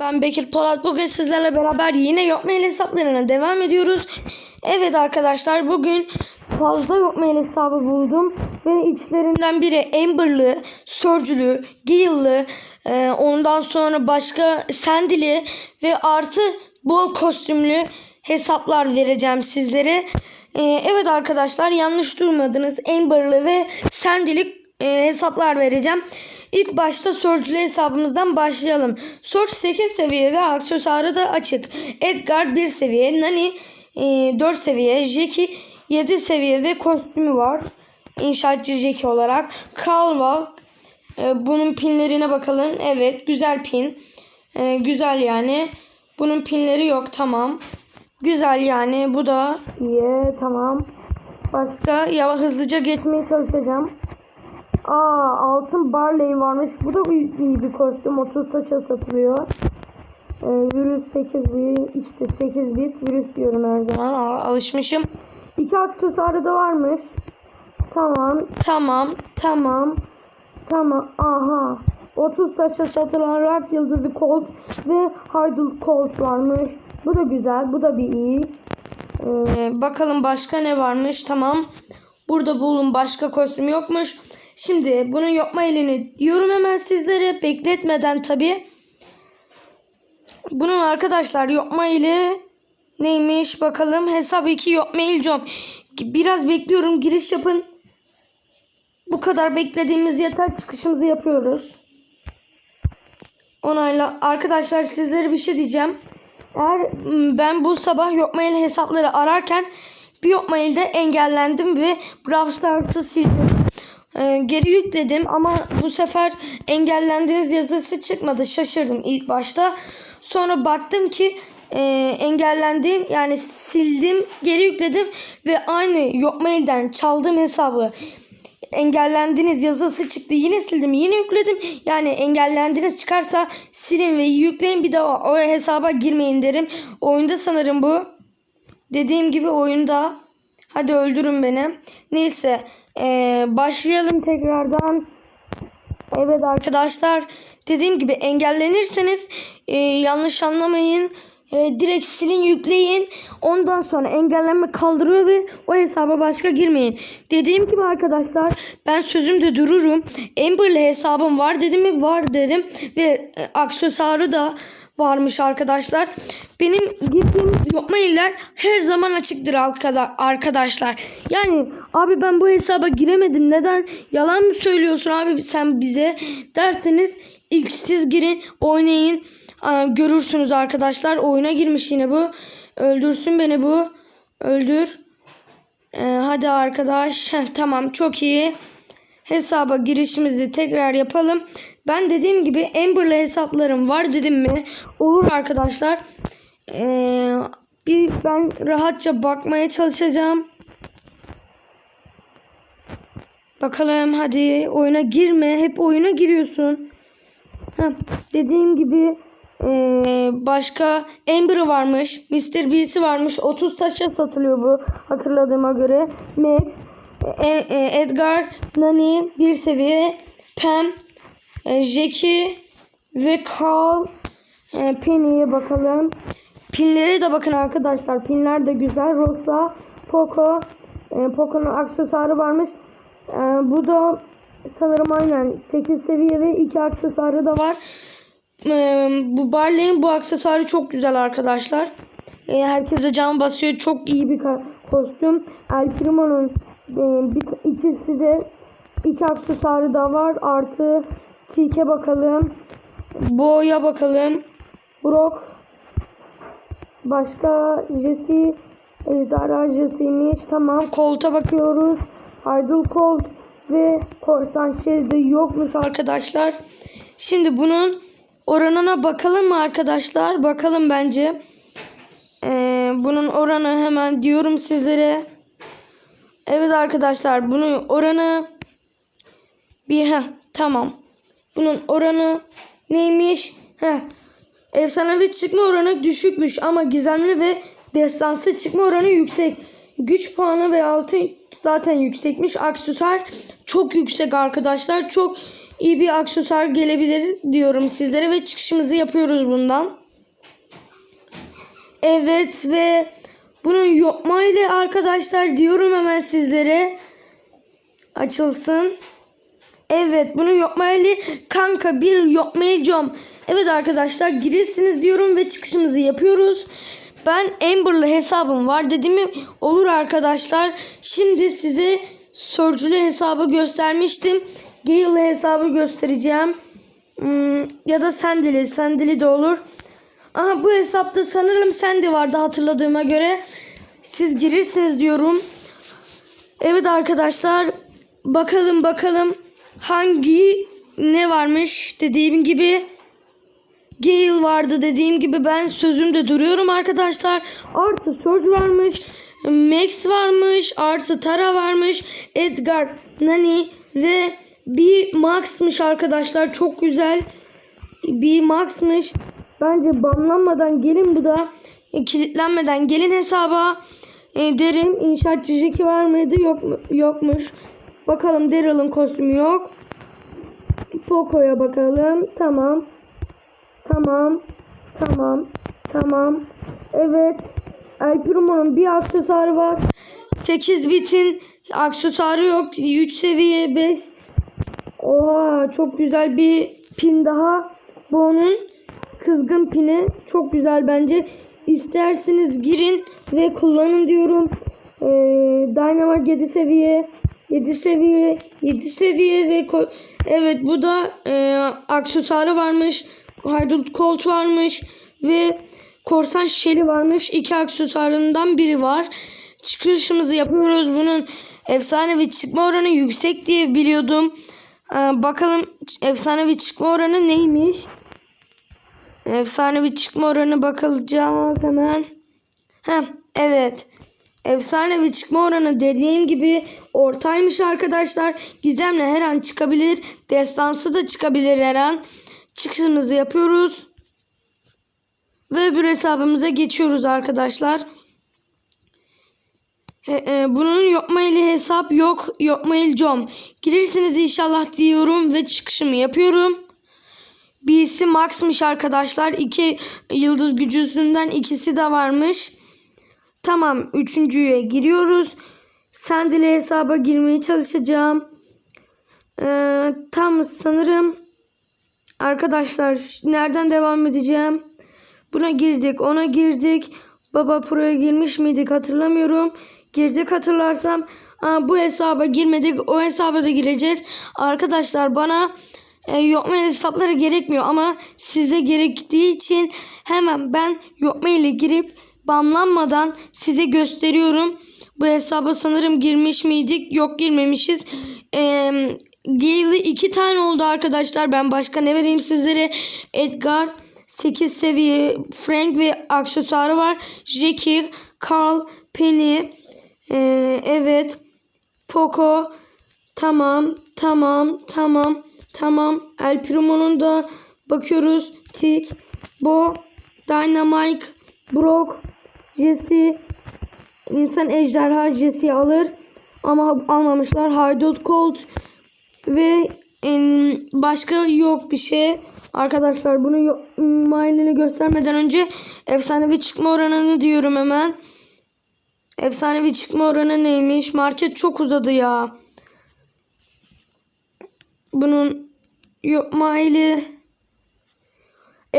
Ben Bekir Polat. Bugün sizlerle beraber yine Yokmail hesaplarına devam ediyoruz. Evet arkadaşlar bugün fazla Yokmail hesabı buldum. Ve içlerinden biri Amber'lı, Surge'lü, Gale'lı, e, ondan sonra başka Sandy'li ve artı bol kostümlü hesaplar vereceğim sizlere. E, evet arkadaşlar yanlış durmadınız. Amber'lı ve Sandy'li e, hesaplar vereceğim. İlk başta Surge'lü hesabımızdan başlayalım. Surge 8 seviye ve aksesuarı da açık. Edgar 1 seviye, Nani e, 4 seviye, Jackie 7 seviye ve kostümü var. İnşaatçı Jackie olarak. Carl e, bunun pinlerine bakalım. Evet güzel pin. E, güzel yani. Bunun pinleri yok tamam. Güzel yani bu da iyi tamam. Başka ya hızlıca geçmeye çalışacağım. Aa altın Barley varmış. Bu da iyi, iyi bir kostüm. 30 taça satılıyor. Ee, virüs 8 bit. işte 8 bit virüs diyorum her zaman. Aa, alışmışım. İki aksesuarı da varmış. Tamam. Tamam. Tamam. Tamam. Aha. 30 taşa satılan Rock Yıldızı Colt ve Haydul Colt varmış. Bu da güzel. Bu da bir iyi. Ee, bakalım başka ne varmış. Tamam. Burada bulun başka kostüm yokmuş. Şimdi bunun yokma elini diyorum hemen sizlere. Bekletmeden tabi. Bunun arkadaşlar yokma eli neymiş bakalım. Hesap 2 yokma el com. Biraz bekliyorum. Giriş yapın. Bu kadar beklediğimiz yeter. Çıkışımızı yapıyoruz. Onayla. Arkadaşlar sizlere bir şey diyeceğim. Eğer m, ben bu sabah Yokmail hesapları ararken bir Yokmail'de engellendim ve Brawl Stars'ı sildim. Ee, geri yükledim ama bu sefer engellendiğiniz yazısı çıkmadı. Şaşırdım ilk başta. Sonra baktım ki e, engellendiğin yani sildim geri yükledim ve aynı Yokmail'den çaldığım hesabı engellendiniz yazısı çıktı. Yine sildim yine yükledim. Yani engellendiniz çıkarsa silin ve yükleyin bir daha o hesaba girmeyin derim. Oyunda sanırım bu. Dediğim gibi oyunda. Hadi öldürün beni. Neyse ee, başlayalım tekrardan. Evet arkadaşlar dediğim gibi engellenirseniz e, yanlış anlamayın. E, direkt silin yükleyin. Ondan sonra engellenme kaldırıyor ve o hesaba başka girmeyin. Dediğim gibi arkadaşlar ben sözümde dururum. Amber'le hesabım var dedim mi var dedim. Ve e, aksesuarı da varmış arkadaşlar. Benim girdiğim yokma iller her zaman açıktır arkada- arkadaşlar. Yani abi ben bu hesaba giremedim. Neden? Yalan mı söylüyorsun abi sen bize derseniz ilk siz girin oynayın. Görürsünüz arkadaşlar. Oyuna girmiş yine bu. Öldürsün beni bu. Öldür. Ee, hadi arkadaş. Tamam çok iyi. Hesaba girişimizi tekrar yapalım. Ben dediğim gibi Amber'la hesaplarım var dedim mi? Olur arkadaşlar. Ee, bir ben rahatça bakmaya çalışacağım. Bakalım hadi oyuna girme. Hep oyuna giriyorsun. Heh, dediğim gibi ee, başka Amber'ı varmış. Mr. B'si varmış. 30 taşa satılıyor bu hatırladığıma göre. Max, e, e, Edgar, Nani bir seviye. Pam, Jackie ve Carl. E, bakalım. Pinlere de bakın arkadaşlar. Pinler de güzel. Rosa, Poco. E, Poco'nun aksesuarı varmış. E, bu da sanırım aynen 8 seviye ve 2 aksesuarı da var. Bu Barley'in bu aksesuarı çok güzel arkadaşlar. Ee, herkese can basıyor. Çok iyi bir kostüm. El Primo'nun e, ikisi de iki aksesuarı da var. Artı Tike bakalım. Bo'ya bakalım. Brock. Başka Jesse. Ejderha Jesse'ymiş. Tamam. Colt'a bakıyoruz. Haydul Colt ve Korsan Sherry'de yokmuş arkadaşlar. Şimdi bunun oranına bakalım mı arkadaşlar? Bakalım bence. Ee, bunun oranı hemen diyorum sizlere. Evet arkadaşlar bunun oranı bir heh, tamam. Bunun oranı neymiş? Heh. Efsanevi çıkma oranı düşükmüş ama gizemli ve destansı çıkma oranı yüksek. Güç puanı ve altın zaten yüksekmiş. Aksesuar çok yüksek arkadaşlar. Çok iyi bir aksesuar gelebilir diyorum sizlere ve çıkışımızı yapıyoruz bundan. Evet ve bunun yopma ile arkadaşlar diyorum hemen sizlere açılsın. Evet bunu yopmayeli kanka bir yopmayacağım. Evet arkadaşlar girirsiniz diyorum ve çıkışımızı yapıyoruz. Ben Amber'lı hesabım var dediğimi olur arkadaşlar. Şimdi size sörcülü hesabı göstermiştim. Gale'lı hesabı göstereceğim. Hmm, ya da Sandili. Sandili de olur. Aha bu hesapta sanırım Sandy vardı hatırladığıma göre. Siz girirsiniz diyorum. Evet arkadaşlar bakalım bakalım hangi ne varmış dediğim gibi Gale vardı dediğim gibi ben sözümde duruyorum arkadaşlar. Artı Surge varmış. Max varmış. Artı Tara varmış. Edgar, Nani ve bir Max'mış arkadaşlar. Çok güzel. Bir Max'mış. Bence banlanmadan gelin bu da. Kilitlenmeden gelin hesaba. E, derim inşaatçı Jackie var mıydı? Yok mu? Yokmuş. Bakalım Daryl'ın kostümü yok. Poco'ya bakalım. Tamam. Tamam. Tamam. Tamam. Evet. El Primo'nun bir aksesuarı var. 8 bitin aksesuarı yok. 3 seviye 5. Oha çok güzel bir pin daha. Bu onun kızgın pini. Çok güzel bence. İsterseniz girin ve kullanın diyorum. Ee, Dynamite 7 seviye. 7 seviye. 7 seviye ve evet bu da e, aksesuarı varmış. Haydut Colt varmış ve Korsan Shelly varmış. İki aksesuarından biri var. Çıkışımızı yapıyoruz. Bunun efsanevi çıkma oranı yüksek diye biliyordum. Ee, bakalım efsanevi çıkma oranı neymiş? Efsanevi çıkma oranı bakılacağız hemen. Heh, evet. Efsanevi çıkma oranı dediğim gibi ortaymış arkadaşlar. Gizemle her an çıkabilir. Destansı da çıkabilir her an. Çıkışımızı yapıyoruz. Ve öbür hesabımıza geçiyoruz arkadaşlar. He, e, bunun yokmaili hesap yok. Yokmail com. Girirsiniz inşallah diyorum ve çıkışımı yapıyorum. Birisi Max'mış arkadaşlar. İki yıldız gücüsünden ikisi de varmış. Tamam. Üçüncüye giriyoruz. Sendile hesaba girmeye çalışacağım. Ee, tam sanırım arkadaşlar nereden devam edeceğim? Buna girdik. Ona girdik. Baba Pro'ya girmiş miydik hatırlamıyorum. Girdik hatırlarsam. Aa, bu hesaba girmedik. O hesaba da gireceğiz. Arkadaşlar bana e, yokmail hesapları gerekmiyor ama size gerektiği için hemen ben yokmail ile girip banlanmadan size gösteriyorum. Bu hesaba sanırım girmiş miydik? Yok girmemişiz. Ee, Gale'i iki tane oldu arkadaşlar. Ben başka ne vereyim sizlere? Edgar 8 seviye Frank ve aksesuarı var. Jackie, Carl, Penny. Ee, evet. Poco. Tamam. Tamam. Tamam. Tamam. El Primo'nun da bakıyoruz. Tick. Bo. Dynamite. Brock. Jesse. İnsan ejderha Jesse'yi alır. Ama almamışlar. Haydut Colt. Ve başka yok bir şey. Arkadaşlar bunu mailini göstermeden önce efsanevi çıkma oranını diyorum hemen. Efsanevi çıkma oranı neymiş? Market çok uzadı ya. Bunun yok maili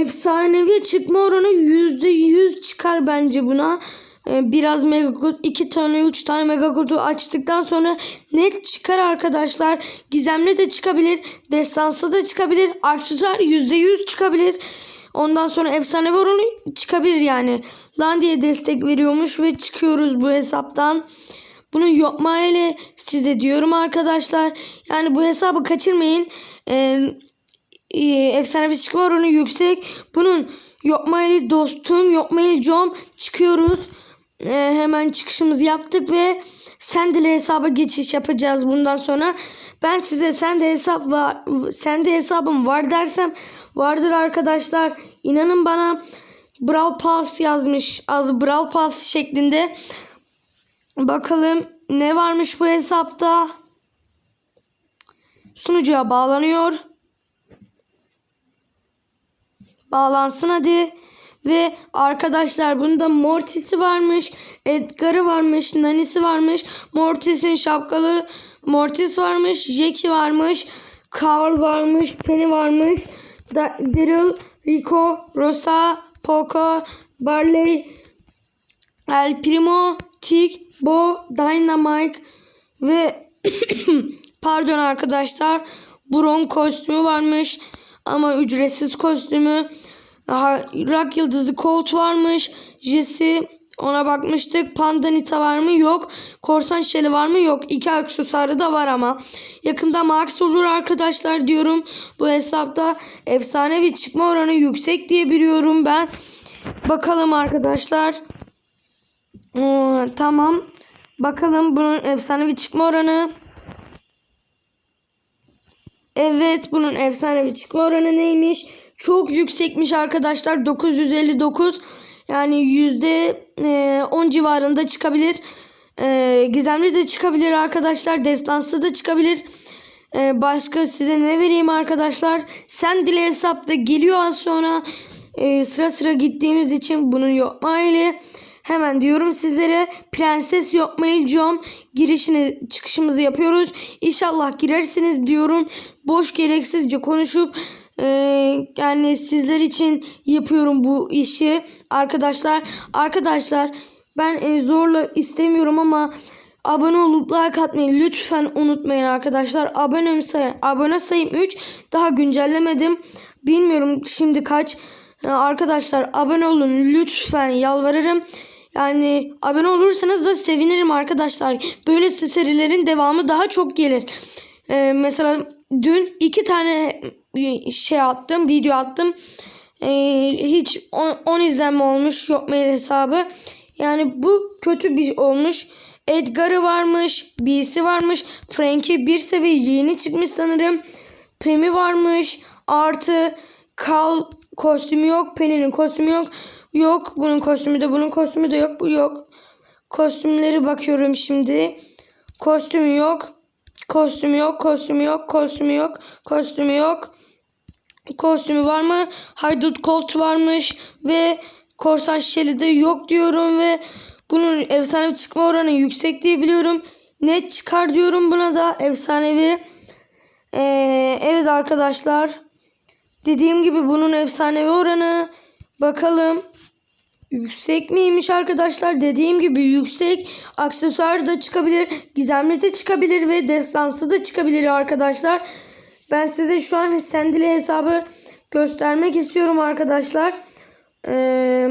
efsanevi çıkma oranı yüzde yüz çıkar bence buna. Ee, Biraz mega iki tane üç tane mega kutu açtıktan sonra net çıkar arkadaşlar. Gizemli de çıkabilir. Destansı da çıkabilir. Aksesuar yüzde yüz çıkabilir. Ondan sonra efsanevi oranı çıkabilir yani. Lan diye destek veriyormuş ve çıkıyoruz bu hesaptan. Bunu yapma ile size diyorum arkadaşlar. Yani bu hesabı kaçırmayın. Ee, e, efsanevi çıkma oranı yüksek. Bunun Yokmail dostum, Yokmail com çıkıyoruz. Ee, hemen çıkışımızı yaptık ve Sendile hesaba geçiş yapacağız bundan sonra. Ben size sende hesap var, sende hesabım var dersem vardır arkadaşlar. İnanın bana Brawl Pass yazmış. Adı Brawl Pass şeklinde. Bakalım ne varmış bu hesapta. sunucuya bağlanıyor. Bağlansın hadi. Ve arkadaşlar bunda Mortis'i varmış. Edgar'ı varmış. Nani'si varmış. Mortis'in şapkalı Mortis varmış. Jackie varmış. Carl varmış. Penny varmış. Da- Daryl, Rico, Rosa, Poco, Barley, El Primo, Tick, Bo, Dynamite ve pardon arkadaşlar Bron kostümü varmış ama ücretsiz kostümü. Aha, Rock Yıldızı Colt varmış. Jesse ona bakmıştık. Panda Nita var mı? Yok. Korsan Shelly var mı? Yok. İki aksesuarı da var ama. Yakında Max olur arkadaşlar diyorum. Bu hesapta efsanevi çıkma oranı yüksek diye biliyorum ben. Bakalım arkadaşlar. Ee, tamam. Bakalım bunun efsanevi çıkma oranı. Evet bunun efsanevi çıkma oranı neymiş? Çok yüksekmiş arkadaşlar. 959 yani yüzde e, 10 civarında çıkabilir. E, gizemli de çıkabilir arkadaşlar. Destanslı da çıkabilir. E, başka size ne vereyim arkadaşlar? Sen dile hesapta geliyor az sonra. E, sıra sıra gittiğimiz için bunun yokma ile hemen diyorum sizlere Prenses Yokmail.com girişini çıkışımızı yapıyoruz. İnşallah girersiniz diyorum. Boş gereksizce konuşup e, yani sizler için yapıyorum bu işi arkadaşlar. Arkadaşlar ben e, zorla istemiyorum ama abone olup like atmayı lütfen unutmayın arkadaşlar. Abone sayı, abone sayım 3 daha güncellemedim. Bilmiyorum şimdi kaç. Ee, Arkadaşlar abone olun lütfen yalvarırım. Yani abone olursanız da sevinirim arkadaşlar. Böyle serilerin devamı daha çok gelir. Ee, mesela dün iki tane şey attım, video attım. Ee, hiç 10 izlenme olmuş yok mail hesabı. Yani bu kötü bir olmuş. Edgar'ı varmış, B'si varmış. Frank'i bir seviye yeni çıkmış sanırım. Pem'i varmış. Artı Kal kostümü yok. Penny'nin kostümü yok. Yok. Bunun kostümü de bunun kostümü de yok. Bu yok. Kostümleri bakıyorum şimdi. Kostümü yok. Kostümü yok. Kostümü yok. Kostümü yok. Kostümü yok. Kostümü var mı? Haydut Colt varmış ve Korsan Shelly'de yok diyorum ve bunun efsanevi çıkma oranı yüksek diye biliyorum. Net çıkar diyorum buna da efsanevi. Ee, evet arkadaşlar. Dediğim gibi bunun efsanevi oranı bakalım yüksek miymiş arkadaşlar? Dediğim gibi yüksek. Aksesuar da çıkabilir, gizemli de çıkabilir ve destansı da çıkabilir arkadaşlar. Ben size şu an Sendile hesabı göstermek istiyorum arkadaşlar. Ee,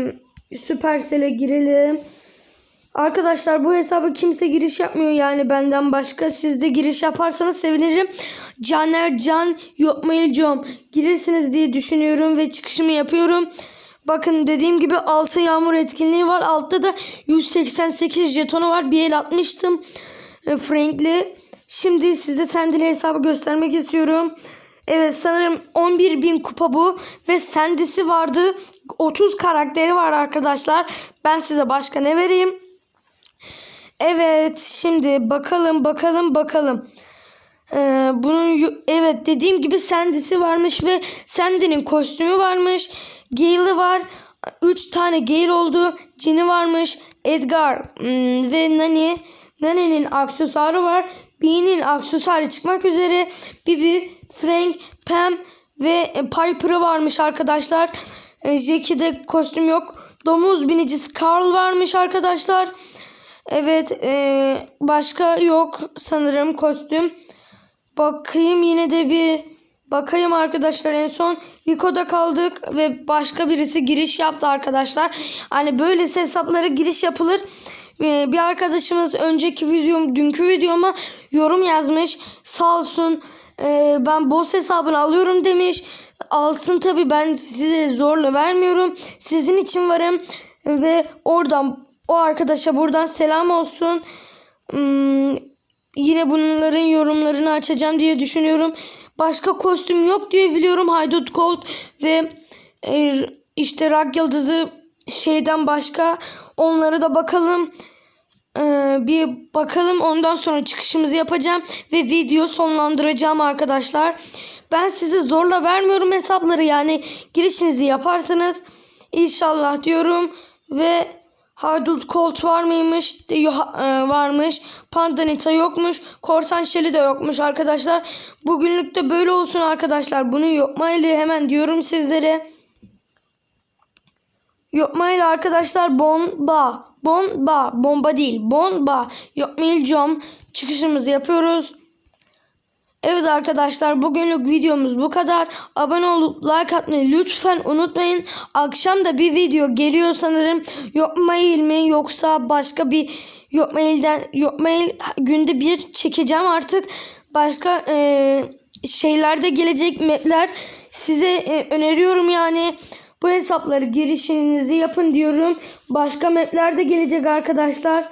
Supercell'e girelim. Arkadaşlar bu hesaba kimse giriş yapmıyor yani benden başka. Siz de giriş yaparsanız sevinirim. Caner Can Yokmail.com girirsiniz diye düşünüyorum ve çıkışımı yapıyorum. Bakın dediğim gibi altın yağmur etkinliği var. Altta da 188 jetonu var. Bir el atmıştım. E, Frank'li. Şimdi size sendile hesabı göstermek istiyorum. Evet sanırım 11.000 kupa bu. Ve sendisi vardı. 30 karakteri var arkadaşlar. Ben size başka ne vereyim? Evet şimdi bakalım bakalım bakalım. Ee, bunun evet dediğim gibi Sandy'si varmış ve Sandy'nin kostümü varmış. Gale'ı var. 3 tane Gale oldu. Jin'i varmış. Edgar hmm, ve Nani. Nani'nin aksesuarı var. Bee'nin aksesuarı çıkmak üzere. Bibi, Frank, Pam ve Piper'ı varmış arkadaşlar. Ee, Jackie'de kostüm yok. Domuz binicisi Carl varmış arkadaşlar. Evet ee, başka yok sanırım kostüm. Bakayım yine de bir bakayım arkadaşlar en son Rico'da kaldık ve başka birisi giriş yaptı arkadaşlar. Hani böyle hesaplara giriş yapılır. Ee, bir arkadaşımız önceki videom dünkü videoma yorum yazmış. Sağ olsun e, ben boss hesabını alıyorum demiş. Alsın tabi ben size zorla vermiyorum. Sizin için varım ve oradan o arkadaşa buradan selam olsun. Hmm, yine bunların yorumlarını açacağım diye düşünüyorum. Başka kostüm yok diye biliyorum. Haydut Colt ve e, işte Rock Yıldızı şeyden başka onlara da bakalım. Ee, bir bakalım ondan sonra çıkışımızı yapacağım ve video sonlandıracağım arkadaşlar. Ben size zorla vermiyorum hesapları yani girişinizi yaparsınız. İnşallah diyorum ve Haydut Colt var mıymış? E, varmış. Pandanita yokmuş. Korsan Shelly de yokmuş arkadaşlar. Bugünlük de böyle olsun arkadaşlar. Bunu yapmayla hemen diyorum sizlere. Yapmayla arkadaşlar bomba. Bomba. Bomba değil. Bomba. Yapmayacağım. Çıkışımızı yapıyoruz. Evet arkadaşlar bugünlük videomuz bu kadar. Abone olup like atmayı lütfen unutmayın. Akşam da bir video geliyor sanırım. Yok mi yoksa başka bir yok mailden günde bir çekeceğim artık. Başka e, şeylerde gelecek mapler size e, öneriyorum yani. Bu hesapları girişinizi yapın diyorum. Başka mapler de gelecek arkadaşlar.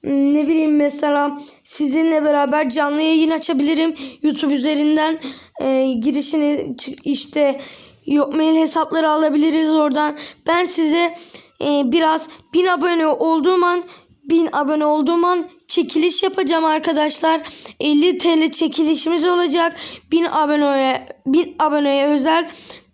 Hmm, Ne bileyim mesela sizinle beraber canlı yayın açabilirim. YouTube üzerinden e, girişini işte yok mail hesapları alabiliriz oradan. Ben size e, biraz 1000 abone olduğum an 1000 abone olduğum an çekiliş yapacağım arkadaşlar. 50 TL çekilişimiz olacak. 1000 aboneye 1000 aboneye özel.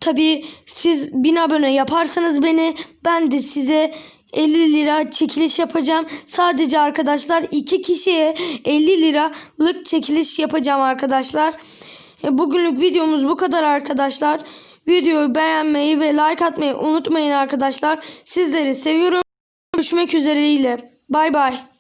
Tabii siz 1000 abone yaparsanız beni ben de size 50 lira çekiliş yapacağım. Sadece arkadaşlar iki kişiye 50 liralık çekiliş yapacağım arkadaşlar. E, Bugünlük videomuz bu kadar arkadaşlar. Videoyu beğenmeyi ve like atmayı unutmayın arkadaşlar. Sizleri seviyorum. Görüşmek üzereyle. Bay bay.